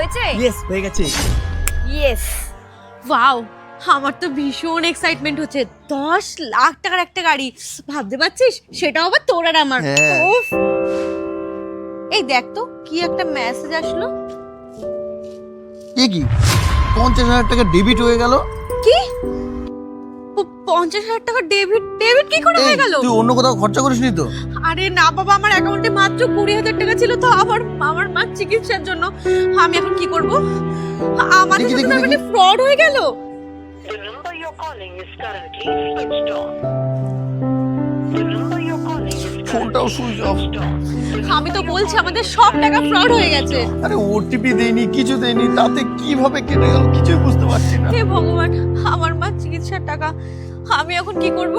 হয়েছে? ইয়েস হয়ে গেছে। ইয়েস ওয়াও আমার তো ভীষণ এক্সাইটমেন্ট হচ্ছে। দশ লাখ টাকার একটা গাড়ি। ভাবতে পারছিস? সেটাও আবার তোর আর আমার। হ্যাঁ। উফ। এই দেখ তো কি একটা মেসেজ আসলো? এ কি? পঞ্চাশ হাজার টাকা ডেবিট হয়ে গেল? কি? পঞ্চাশ হাজার টাকা ডেবিট ডেবিট কি করে হয়ে গেল? তুই অন্য কোথাও খরচা করিসনি তো? আরে না বাবা আমার অ্যাকাউন্টে মাত্র কুড়ি হাজার টাকা ছিল তো আমার আমার মার চিকিৎসার জন্য। আমি এখন কি করব? আমাদের দেখি, সাথে ফ্রড হয়ে গেল। The number you're calling is currently switched on. ফোনটাও সুইচ অফ আমি তো বলছি আমাদের সব টাকা ফ্রড হয়ে গেছে। আরে ওটিপি দেয়নি কিছু দেয়নি তাতে কীভাবে কেটে গেল কিছুই বুঝতে পারছি না। হে ভগবান আমার মা চিকিৎসার টাকা আমি এখন কি করব?